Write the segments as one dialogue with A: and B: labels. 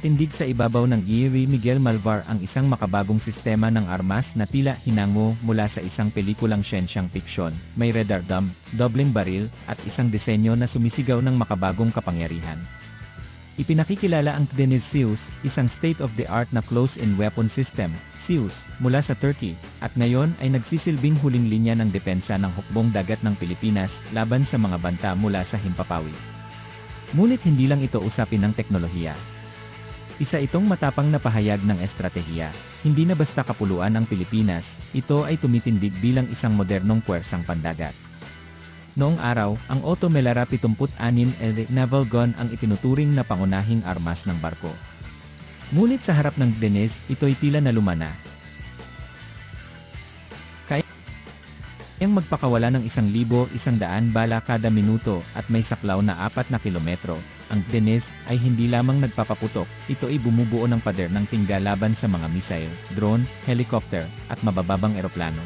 A: Nakatindig sa ibabaw ng Geary Miguel Malvar ang isang makabagong sistema ng armas na tila hinango mula sa isang pelikulang siyensyang piksyon. May radar dam, dobleng baril, at isang disenyo na sumisigaw ng makabagong kapangyarihan. Ipinakikilala ang Deniz Zeus, isang state-of-the-art na close-in weapon system, Zeus, mula sa Turkey, at ngayon ay nagsisilbing huling linya ng depensa ng hukbong dagat ng Pilipinas laban sa mga banta mula sa Himpapawi. Ngunit hindi lang ito usapin ng teknolohiya. Isa itong matapang na pahayag ng estratehiya. Hindi na basta kapuluan ang Pilipinas, ito ay tumitindig bilang isang modernong puwersang pandagat. Noong araw, ang Otto Melara 76 LD naval gun ang itinuturing na pangunahing armas ng barko. Ngunit sa harap ng Deniz, ito'y tila na lumana. Kayang magpakawala ng isang libo isang daan bala kada minuto at may saklaw na apat na kilometro, ang Deniz ay hindi lamang nagpapaputok, ito ay bumubuo ng pader ng tingga laban sa mga missile, drone, helicopter, at mabababang eroplano.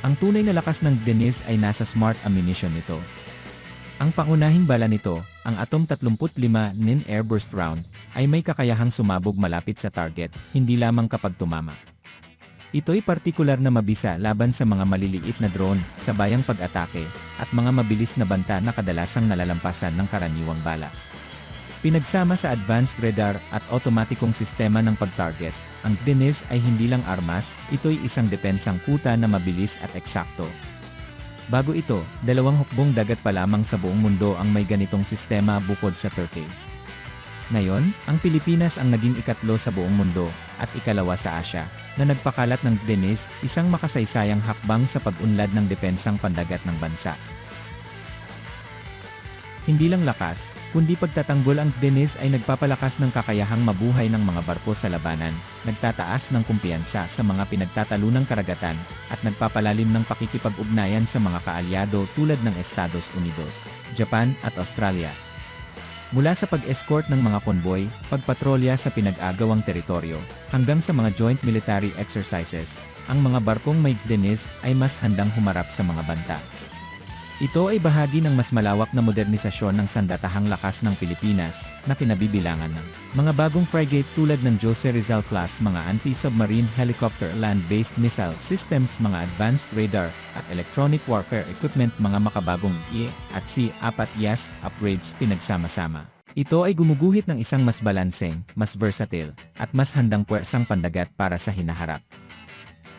A: Ang tunay na lakas ng Deniz ay nasa smart ammunition nito. Ang pangunahing bala nito, ang Atom 35 NIN Airburst Round, ay may kakayahang sumabog malapit sa target, hindi lamang kapag tumama. Ito'y partikular na mabisa laban sa mga maliliit na drone, sabayang pag-atake, at mga mabilis na banta na kadalasang nalalampasan ng karaniwang bala. Pinagsama sa advanced radar at otomatikong sistema ng pag-target, ang Deniz ay hindi lang armas, ito'y isang depensang kuta na mabilis at eksakto. Bago ito, dalawang hukbong dagat pa lamang sa buong mundo ang may ganitong sistema bukod sa Turkey. Ngayon, ang Pilipinas ang naging ikatlo sa buong mundo, at ikalawa sa Asya, na nagpakalat ng Deniz, isang makasaysayang hakbang sa pag-unlad ng depensang pandagat ng bansa. Hindi lang lakas, kundi pagtatanggol ang Deniz ay nagpapalakas ng kakayahang mabuhay ng mga barko sa labanan, nagtataas ng kumpiyansa sa mga pinagtatalunang karagatan, at nagpapalalim ng pakikipag-ugnayan sa mga kaalyado tulad ng Estados Unidos, Japan at Australia. Mula sa pag-escort ng mga konvoy, pagpatrolya sa pinag-agawang teritoryo, hanggang sa mga joint military exercises, ang mga barkong may Deniz ay mas handang humarap sa mga banta. Ito ay bahagi ng mas malawak na modernisasyon ng sandatahang lakas ng Pilipinas, na kinabibilangan ng mga bagong frigate tulad ng Jose Rizal class mga anti-submarine helicopter land-based missile systems mga advanced radar at electronic warfare equipment mga makabagong E at C-4 IAS upgrades pinagsama-sama. Ito ay gumuguhit ng isang mas balanseng, mas versatile, at mas handang puwersang pandagat para sa hinaharap.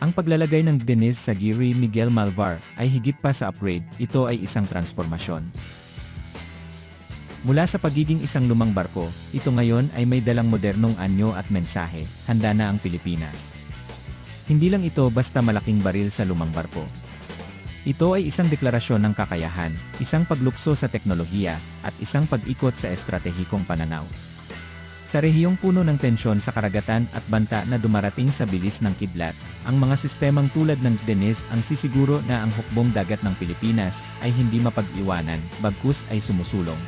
A: Ang paglalagay ng Deniz sa Geary Miguel Malvar ay higit pa sa upgrade, ito ay isang transformasyon. Mula sa pagiging isang lumang barko, ito ngayon ay may dalang modernong anyo at mensahe, handa na ang Pilipinas. Hindi lang ito basta malaking baril sa lumang barko. Ito ay isang deklarasyon ng kakayahan, isang paglukso sa teknolohiya, at isang pag-ikot sa estratehikong pananaw. Sa rehiyong puno ng tensyon sa karagatan at banta na dumarating sa bilis ng kidlat, ang mga sistemang tulad ng Deniz ang sisiguro na ang hukbong dagat ng Pilipinas ay hindi mapag-iwanan, bagkus ay sumusulong.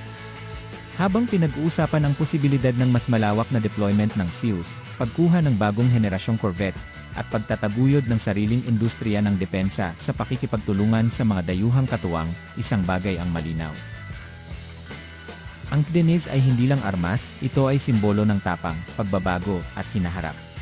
A: Habang pinag-uusapan ang posibilidad ng mas malawak na deployment ng SEALs, pagkuha ng bagong henerasyong corvette, at pagtataguyod ng sariling industriya ng depensa sa pakikipagtulungan sa mga dayuhang katuwang, isang bagay ang malinaw. Ang Deniz ay hindi lang armas, ito ay simbolo ng tapang, pagbabago, at hinaharap.